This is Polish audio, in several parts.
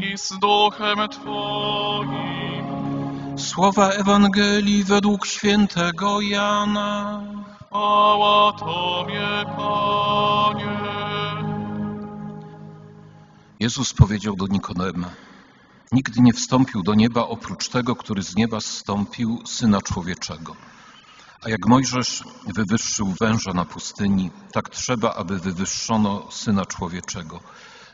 i z duchem Twoim. Słowa Ewangelii według świętego Jana. Chwała Tobie, Panie. Jezus powiedział do Nikodema: Nigdy nie wstąpił do nieba oprócz tego, który z nieba zstąpił, syna człowieczego. A jak Mojżesz wywyższył węża na pustyni, tak trzeba, aby wywyższono syna człowieczego,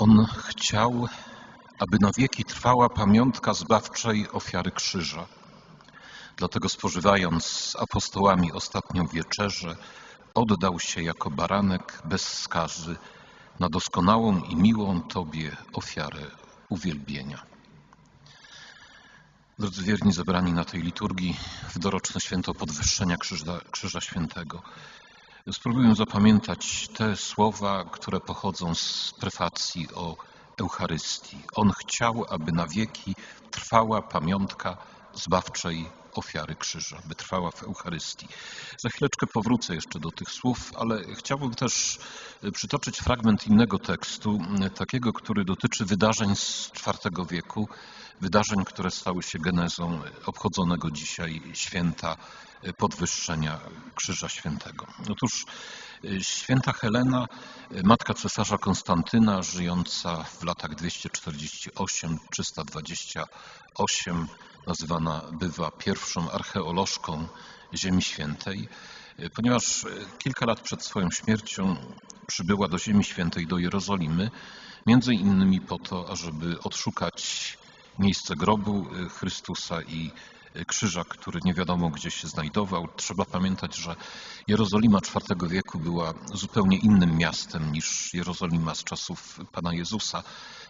On chciał, aby na wieki trwała pamiątka zbawczej ofiary krzyża. Dlatego spożywając z apostołami ostatnią wieczerzę, oddał się jako baranek bez skazy na doskonałą i miłą Tobie ofiarę uwielbienia. Drodzy wierni zebrani na tej liturgii w doroczne święto podwyższenia Krzyża, Krzyża Świętego, spróbuję zapamiętać te słowa, które pochodzą z prefacji o Eucharystii. On chciał, aby na wieki trwała pamiątka zbawczej ofiary krzyża, by trwała w Eucharystii. Za chwileczkę powrócę jeszcze do tych słów, ale chciałbym też przytoczyć fragment innego tekstu, takiego, który dotyczy wydarzeń z IV wieku, wydarzeń, które stały się genezą obchodzonego dzisiaj święta podwyższenia Krzyża Świętego. Otóż święta Helena, matka cesarza Konstantyna, żyjąca w latach 248-328, nazywana bywa pierwszą archeolożką Ziemi Świętej, ponieważ kilka lat przed swoją śmiercią przybyła do Ziemi Świętej, do Jerozolimy, między innymi po to, ażeby odszukać miejsce grobu Chrystusa i krzyża, który nie wiadomo gdzie się znajdował. Trzeba pamiętać, że Jerozolima IV wieku była zupełnie innym miastem niż Jerozolima z czasów Pana Jezusa.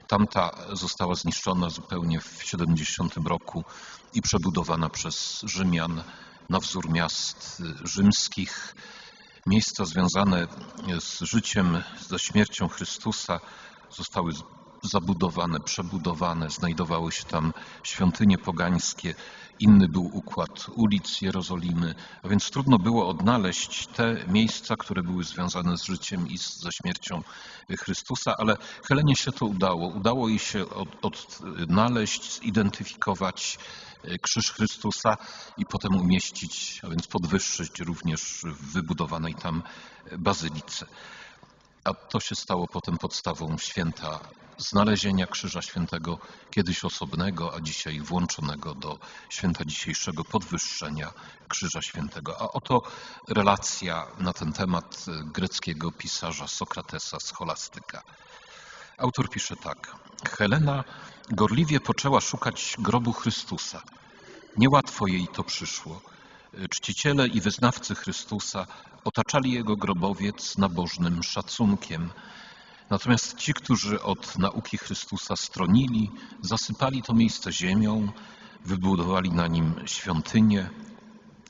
Tamta została zniszczona zupełnie w 70 roku i przebudowana przez Rzymian na wzór miast rzymskich. Miejsca związane z życiem, ze śmiercią Chrystusa zostały zabudowane, przebudowane, znajdowały się tam świątynie pogańskie, inny był układ ulic Jerozolimy, a więc trudno było odnaleźć te miejsca, które były związane z życiem i ze śmiercią Chrystusa, ale Helenie się to udało. Udało jej się od, odnaleźć, zidentyfikować krzyż Chrystusa i potem umieścić, a więc podwyższyć również w wybudowanej tam bazylice. A to się stało potem podstawą święta znalezienia Krzyża Świętego, kiedyś osobnego, a dzisiaj włączonego do święta dzisiejszego podwyższenia Krzyża Świętego. A oto relacja na ten temat greckiego pisarza Sokratesa Scholastyka. Autor pisze tak. Helena gorliwie poczęła szukać grobu Chrystusa. Niełatwo jej to przyszło. Czciciele i wyznawcy Chrystusa otaczali jego grobowiec nabożnym szacunkiem. Natomiast ci, którzy od nauki Chrystusa stronili, zasypali to miejsce ziemią, wybudowali na nim świątynię,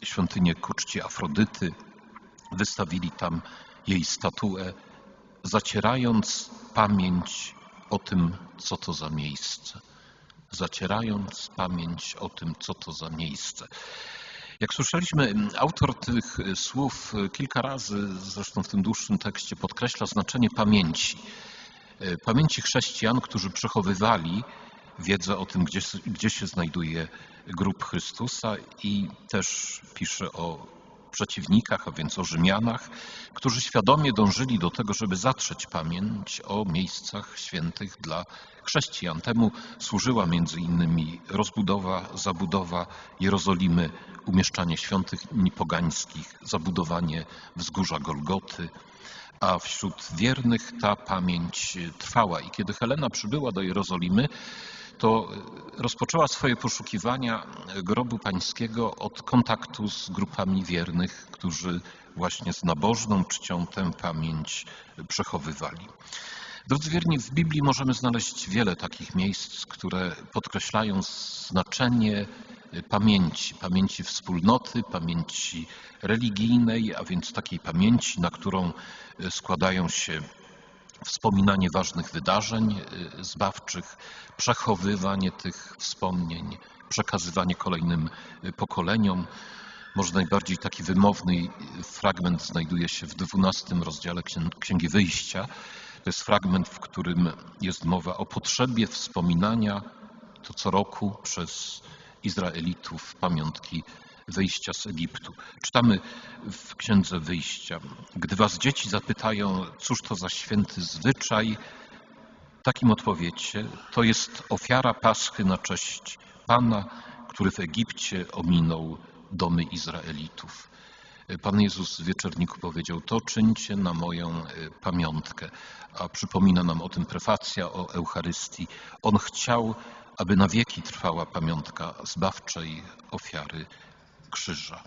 świątynię ku czci Afrodyty, wystawili tam jej statuę, zacierając pamięć o tym, co to za miejsce. Zacierając pamięć o tym, co to za miejsce. Jak słyszeliśmy, autor tych słów kilka razy, zresztą w tym dłuższym tekście, podkreśla znaczenie pamięci. Pamięci chrześcijan, którzy przechowywali wiedzę o tym, gdzie, gdzie się znajduje grób Chrystusa i też pisze o przeciwnikach, a więc o Rzymianach, którzy świadomie dążyli do tego, żeby zatrzeć pamięć o miejscach świętych dla chrześcijan. Temu służyła między innymi rozbudowa, zabudowa Jerozolimy, umieszczanie świątyni pogańskich, zabudowanie wzgórza Golgoty, a wśród wiernych ta pamięć trwała. I kiedy Helena przybyła do Jerozolimy, to rozpoczęła swoje poszukiwania grobu pańskiego od kontaktu z grupami wiernych, którzy właśnie z nabożną czcią tę pamięć przechowywali. Drodzy wierni, w Biblii możemy znaleźć wiele takich miejsc, które podkreślają znaczenie pamięci, pamięci wspólnoty, pamięci religijnej, a więc takiej pamięci, na którą składają się wspominanie ważnych wydarzeń zbawczych, przechowywanie tych wspomnień, przekazywanie kolejnym pokoleniom. Może najbardziej taki wymowny fragment znajduje się w dwunastym rozdziale Księgi Wyjścia. To jest fragment, w którym jest mowa o potrzebie wspominania to co roku przez Izraelitów pamiątki wyjścia z Egiptu. Czytamy w Księdze Wyjścia. Gdy was dzieci zapytają, cóż to za święty zwyczaj, takim odpowiecie, to jest ofiara Paschy na cześć Pana, który w Egipcie ominął domy Izraelitów. Pan Jezus w wieczorniku powiedział: To czyńcie na moją e, pamiątkę. A przypomina nam o tym prefacja o Eucharystii. On chciał, aby na wieki trwała pamiątka zbawczej ofiary krzyża.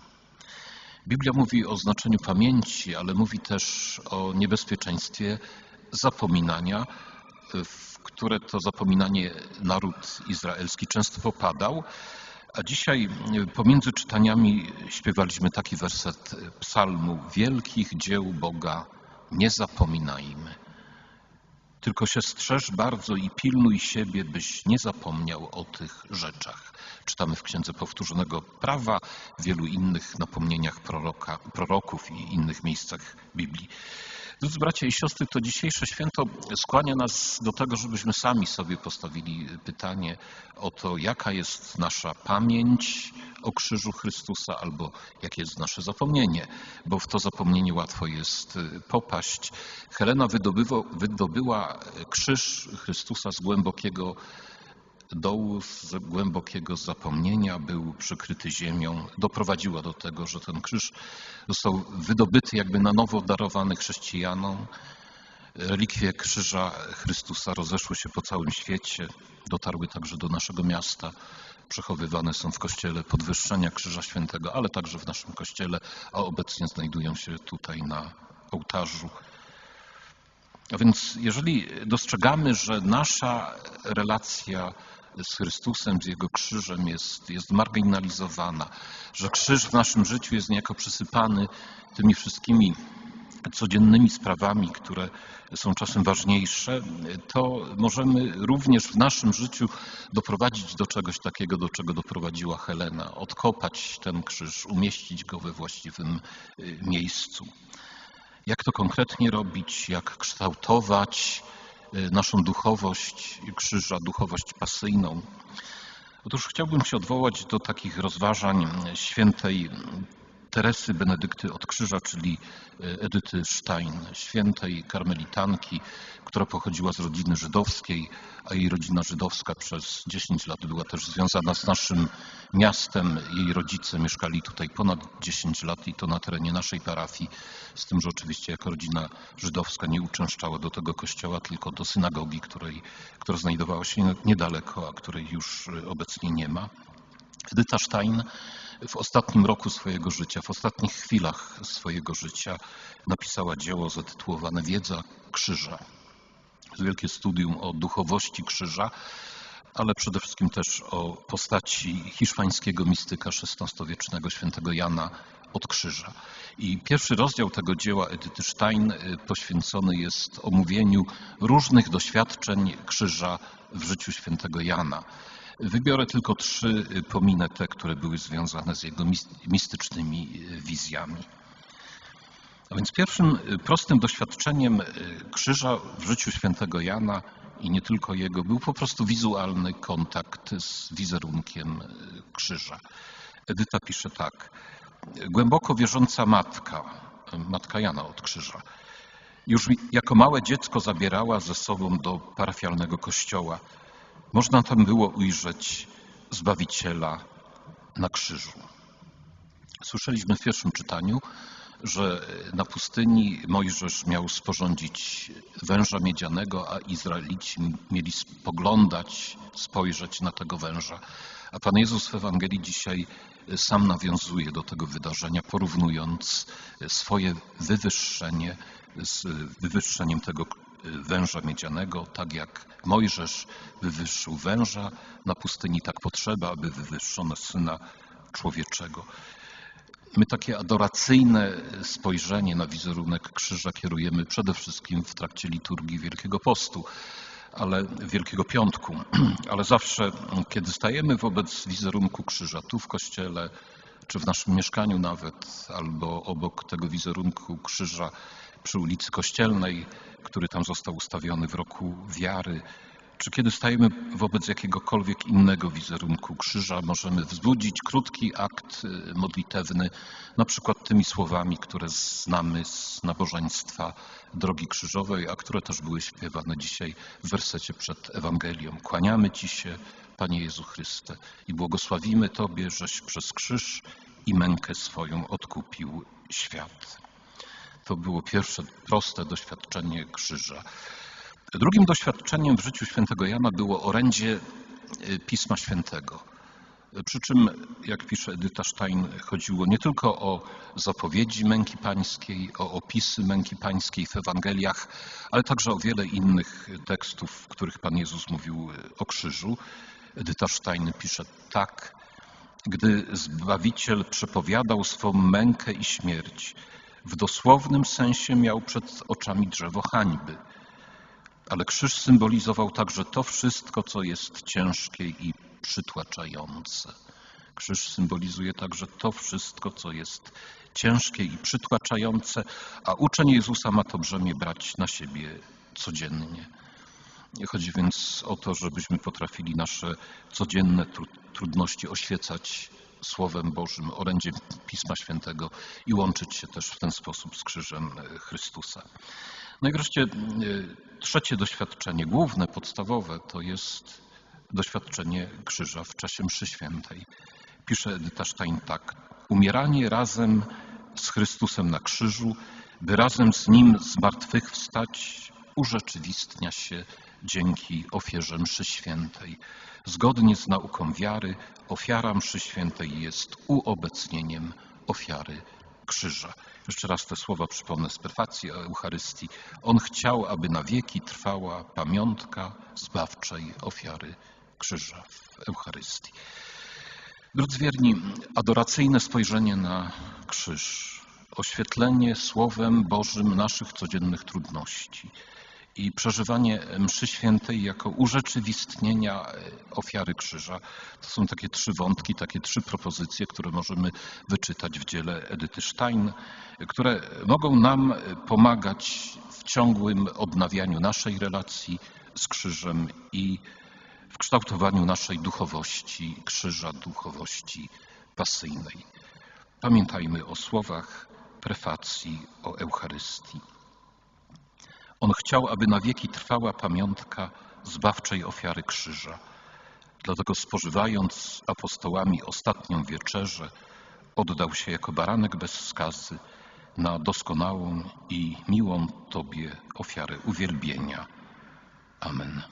Biblia mówi o znaczeniu pamięci, ale mówi też o niebezpieczeństwie zapominania, w które to zapominanie naród izraelski często popadał. A dzisiaj pomiędzy czytaniami śpiewaliśmy taki werset psalmu: Wielkich dzieł Boga nie zapominajmy. Tylko się strzeż bardzo i pilnuj siebie, byś nie zapomniał o tych rzeczach. Czytamy w Księdze Powtórzonego Prawa, w wielu innych napomnieniach proroka, proroków i innych miejscach Biblii. Drodzy bracia i siostry, to dzisiejsze święto skłania nas do tego, żebyśmy sami sobie postawili pytanie o to, jaka jest nasza pamięć o krzyżu Chrystusa albo jakie jest nasze zapomnienie, bo w to zapomnienie łatwo jest y, popaść. Helena wydobyła krzyż Chrystusa z głębokiego dołu, z głębokiego zapomnienia, był przykryty ziemią, doprowadziła do tego, że ten krzyż został wydobyty, jakby na nowo darowany chrześcijanom. Relikwie krzyża Chrystusa rozeszły się po całym świecie, dotarły także do naszego miasta. Przechowywane są w kościele podwyższenia Krzyża Świętego, ale także w naszym kościele, a obecnie znajdują się tutaj na ołtarzu. A więc jeżeli dostrzegamy, że nasza relacja z Chrystusem, z Jego krzyżem jest, jest marginalizowana, że krzyż w naszym życiu jest niejako przysypany tymi wszystkimi codziennymi sprawami, które są czasem ważniejsze, to możemy również w naszym życiu doprowadzić do czegoś takiego, do czego doprowadziła Helena. Odkopać ten krzyż, umieścić go we właściwym y, miejscu. Jak to konkretnie robić, jak kształtować y, naszą duchowość krzyża, duchowość pasyjną. Otóż chciałbym się odwołać do takich rozważań świętej Teresy Benedykty od Krzyża, czyli e, Edyty Stein, świętej karmelitanki, która pochodziła z rodziny żydowskiej, a jej rodzina żydowska przez 10 lat była też związana z naszym miastem. Jej rodzice mieszkali tutaj ponad 10 lat i to na terenie naszej parafii, z tym, że oczywiście jako rodzina żydowska nie uczęszczała do tego kościoła, tylko do synagogi, której, która znajdowała się niedaleko, a której już e, obecnie nie ma. Edyta Stein w ostatnim roku swojego życia, w ostatnich chwilach swojego życia napisała dzieło zatytułowane Wiedza Krzyża. Wielkie studium o duchowości krzyża, ale przede wszystkim też o postaci hiszpańskiego mistyka XVI-wiecznego świętego Jana od krzyża. I pierwszy rozdział tego dzieła Edyty Stein y, poświęcony jest omówieniu różnych doświadczeń krzyża w życiu świętego Jana. Wybiorę tylko trzy, y, pominę te, które były związane z jego mistycznymi y, wizjami. A więc pierwszym y, prostym doświadczeniem krzyża w życiu świętego Jana i nie tylko jego był po prostu wizualny kontakt z wizerunkiem krzyża. Edyta pisze tak. Głęboko wierząca matka, matka Jana od krzyża, już jako małe dziecko zabierała ze sobą do parafialnego kościoła można tam było ujrzeć Zbawiciela na krzyżu. Słyszeliśmy w pierwszym czytaniu, że na pustyni Mojżesz miał sporządzić węża miedzianego, a Izraelici mieli spoglądać, spojrzeć na tego węża. A Pan Jezus w Ewangelii dzisiaj sam nawiązuje do tego wydarzenia, porównując swoje wywyższenie z wywyższeniem tego węża miedzianego, tak jak Mojżesz wywyższył węża na pustyni, tak potrzeba, aby wywyższono Syna Człowieczego. My takie adoracyjne spojrzenie na wizerunek krzyża kierujemy przede wszystkim w trakcie liturgii Wielkiego Postu, ale Wielkiego Piątku, ale zawsze, kiedy stajemy wobec wizerunku krzyża, tu w kościele, czy w naszym mieszkaniu nawet, albo obok tego wizerunku krzyża przy ulicy Kościelnej, który tam został ustawiony w roku wiary, czy kiedy stajemy wobec jakiegokolwiek innego wizerunku krzyża, możemy wzbudzić krótki akt y, modlitewny, na przykład tymi słowami, które znamy z nabożeństwa Drogi Krzyżowej, a które też były śpiewane dzisiaj w wersecie przed Ewangelią. Kłaniamy Ci się, Panie Jezu Chryste, i błogosławimy Tobie, żeś przez krzyż i mękę swoją odkupił świat. To było pierwsze proste doświadczenie krzyża. Drugim doświadczeniem w życiu świętego Jana było orędzie y, Pisma Świętego. Przy czym, jak pisze Edyta Stein, chodziło nie tylko o zapowiedzi męki pańskiej, o opisy męki pańskiej w Ewangeliach, ale także o wiele innych tekstów, w których Pan Jezus mówił y, o krzyżu. Edyta Stein pisze tak, gdy Zbawiciel przepowiadał swą mękę i śmierć, w dosłownym sensie miał przed oczami drzewo hańby – ale krzyż symbolizował także to wszystko, co jest ciężkie i przytłaczające. Krzyż symbolizuje także to wszystko, co jest ciężkie i przytłaczające, a uczeń Jezusa ma to brzemię brać na siebie codziennie. Chodzi więc o to, żebyśmy potrafili nasze codzienne trudności oświecać Słowem Bożym, orędziem Pisma Świętego i łączyć się też w ten sposób z krzyżem Chrystusa. No i wreszcie e, trzecie doświadczenie, główne, podstawowe, to jest doświadczenie krzyża w czasie mszy świętej. Pisze Edyta Stein tak. Umieranie razem z Chrystusem na krzyżu, by razem z Nim zmartwychwstać, urzeczywistnia się dzięki ofierze mszy świętej. Zgodnie z nauką wiary, ofiara mszy świętej jest uobecnieniem ofiary krzyża. Jeszcze raz te słowa przypomnę z prefacji Eucharystii. On chciał, aby na wieki trwała pamiątka zbawczej ofiary krzyża w Eucharystii. Drodzy wierni, adoracyjne spojrzenie na krzyż, oświetlenie Słowem Bożym naszych codziennych trudności – i przeżywanie mszy świętej jako urzeczywistnienia e, ofiary krzyża. To są takie trzy wątki, takie trzy propozycje, które możemy wyczytać w dziele Edyty Stein, które mogą nam pomagać w ciągłym odnawianiu naszej relacji z krzyżem i w kształtowaniu naszej duchowości krzyża, duchowości pasyjnej. Pamiętajmy o słowach prefacji o Eucharystii. On chciał, aby na wieki trwała pamiątka zbawczej ofiary krzyża. Dlatego spożywając z apostołami ostatnią wieczerzę, oddał się jako baranek bez skazy na doskonałą i miłą Tobie ofiarę uwielbienia. Amen.